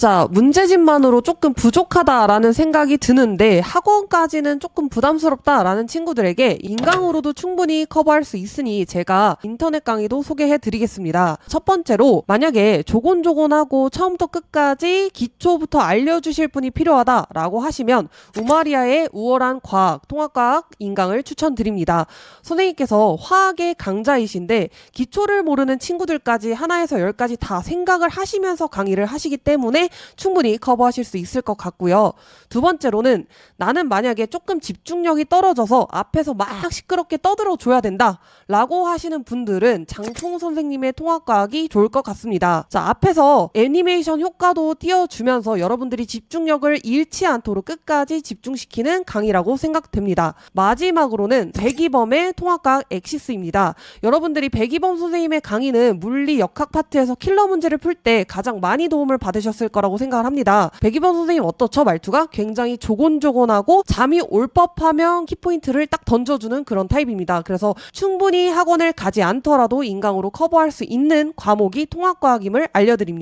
자, 문제집만으로 조금 부족하다라는 생각이 드는데 학원까지는 조금 부담스럽다라는 친구들에게 인강으로도 충분히 커버할 수 있으니 제가 인터넷 강의도 소개해 드리겠습니다. 첫 번째로 만약에 조곤조곤하고 처음부터 끝까지 기초부터 알려주실 분이 필요하다라고 하시면 우마리아의 우월한 과학, 통합과학 인강을 추천드립니다. 선생님께서 화학의 강자이신데 기초를 모르는 친구들까지 하나에서 열까지 다 생각을 하시면서 강의를 하시기 때문에 충분히 커버하실 수 있을 것 같고요. 두 번째로는 나는 만약에 조금 집중력이 떨어져서 앞에서 막 시끄럽게 떠들어 줘야 된다. 라고 하시는 분들은 장풍 선생님의 통합과학이 좋을 것 같습니다. 자, 앞에서 애니메이션 효과도 띄워주면서 여러분들이 집중력을 잃지 않도록 끝까지 집중시키는 강의라고 생각됩니다. 마지막으로는 백이범의 통합과학 엑시스입니다. 여러분들이 백이범 선생님의 강의는 물리 역학 파트에서 킬러 문제를 풀 때 가장 많이 도움을 받으셨을 거라고 생각을 합니다. 백이범 선생님 어떻죠? 말투가 굉장히 조곤조곤하고 잠이 올 법하면 키포인트를 딱 던져주는 그런 타입입니다. 그래서 충분히 학원을 가지 않더라도 인강으로 커버할 수 있는 과목이 통합과학임을 알려드립니다.